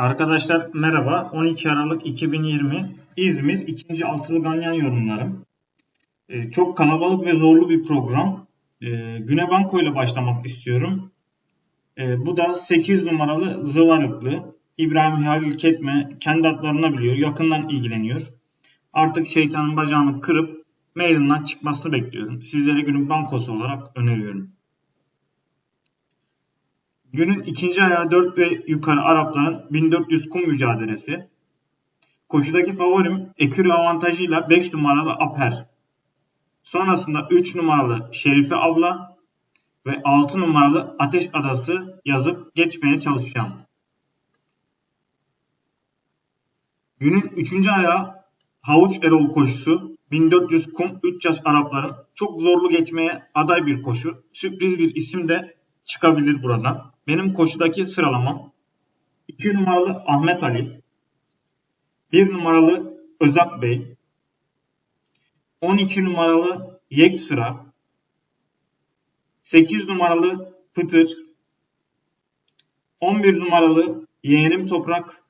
Arkadaşlar merhaba. 12 Aralık 2020 İzmir 2. Altılı Ganyan yorumlarım. Ee, çok kalabalık ve zorlu bir program. Ee, Güne Banko ile başlamak istiyorum. Ee, bu da 8 numaralı Zıvarıklı. İbrahim Halil Ketme kendi adlarını biliyor. Yakından ilgileniyor. Artık şeytanın bacağını kırıp meydandan çıkmasını bekliyorum. Sizlere günün bankosu olarak öneriyorum. Günün ikinci ayağı 4 ve yukarı Arapların 1400 kum mücadelesi. Koşudaki favorim ekürü avantajıyla 5 numaralı Aper. Sonrasında 3 numaralı Şerife Abla ve 6 numaralı Ateş Adası yazıp geçmeye çalışacağım. Günün 3. ayağı Havuç Erol koşusu. 1400 kum 3 yaş Arapların çok zorlu geçmeye aday bir koşu. Sürpriz bir isim de çıkabilir buradan. Benim koşudaki sıralamam 2 numaralı Ahmet Ali, 1 numaralı Özak Bey, 12 numaralı Yek Sıra, 8 numaralı Pıtır, 11 numaralı Yeğenim Toprak,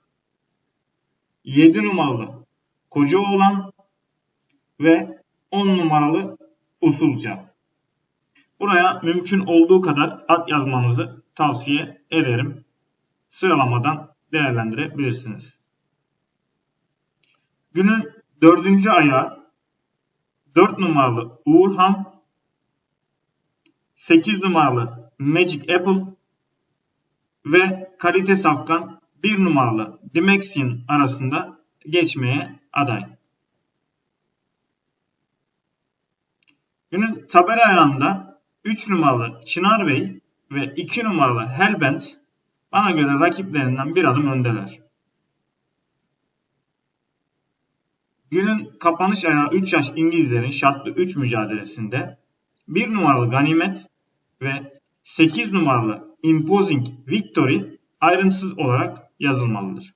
7 numaralı Kocaoğlan ve 10 numaralı Usulca. Buraya mümkün olduğu kadar at yazmanızı tavsiye ederim. Sıralamadan değerlendirebilirsiniz. Günün dördüncü ayağı 4 numaralı Uğurhan, 8 numaralı Magic Apple ve kalite safkan 1 numaralı Dimexian arasında geçmeye aday. Günün taber ayağında 3 numaralı Çınar Bey ve 2 numaralı Hellbent bana göre rakiplerinden bir adım öndeler. Günün kapanış ayağı 3 yaş İngilizlerin şartlı 3 mücadelesinde 1 numaralı Ganimet ve 8 numaralı Imposing Victory ayrımsız olarak yazılmalıdır.